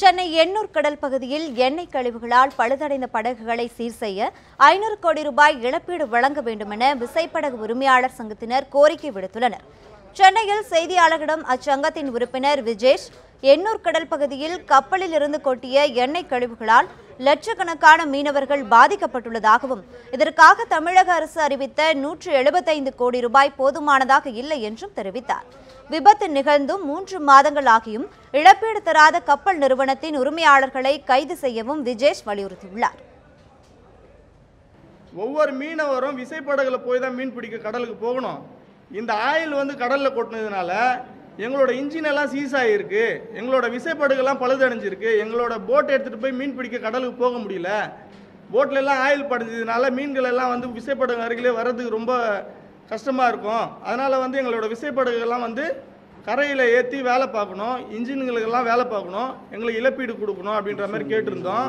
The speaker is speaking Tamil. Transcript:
சென்னை எண்ணூர் கடல் பகுதியில் எண்ணெய் கழிவுகளால் பழுதடைந்த படகுகளை சீர் செய்ய ஐநூறு கோடி ரூபாய் இழப்பீடு வழங்க வேண்டுமென விசைப்படகு உரிமையாளர் சங்கத்தினர் கோரிக்கை விடுத்துள்ளனர். சென்னையில் செய்தியாளர்களிடம் அச்சங்கத்தின் உறுப்பினர் விஜேஷ் எண்ணூர் கடல் பகுதியில் கப்பலில் இருந்து கொட்டிய எண்ணெய் கழிவுகளால் லட்சக்கணக்கான மீனவர்கள் பாதிக்கப்பட்டுள்ளதாகவும் இதற்காக தமிழக அரசு அறிவித்த நூற்று எழுபத்தைந்து கோடி ரூபாய் போதுமானதாக இல்லை என்றும் தெரிவித்தார். விபத்து நிகழ்ந்தும் மூன்று மாதங்கள் ஆகியும் இழப்பீடு தராத கப்பல் நிறுவனத்தின் உரிமையாளர்களை கைது செய்யவும் விஜேஷ் வலியுறுத்தியுள்ளார். ஒவ்வொரு மீனவரும் விசைப்படகுல போய் தான் மீன் பிடிக்க கடலுக்கு போகணும். இந்த ஆயில் வந்து கடலில் கொட்டினதுனால எங்களோட இன்ஜின் எல்லாம் சீஸ் ஆகிருக்கு எங்களோட விசைப்படுகள்லாம் பழுதடைஞ்சிருக்கு. எங்களோட போட் எடுத்துகிட்டு போய் மீன் பிடிக்க கடலுக்கு போக முடியல. போட்டில் எல்லாம் ஆயில் படிஞ்சதுனால மீன்கள் எல்லாம் வந்து விசைப்படகு அருகிலே வர்றதுக்கு ரொம்ப கஷ்டமாக இருக்கும். அதனால் வந்து எங்களோட விசைப்படகுகள்லாம் வந்து கரையில் ஏற்றி வேலை பார்க்கணும். இன்ஜின்களுக்கெல்லாம் வேலை பார்க்கணும். எங்களுக்கு இழப்பீடு கொடுக்கணும் அப்படின்ற மாதிரி கேட்டிருந்தோம்.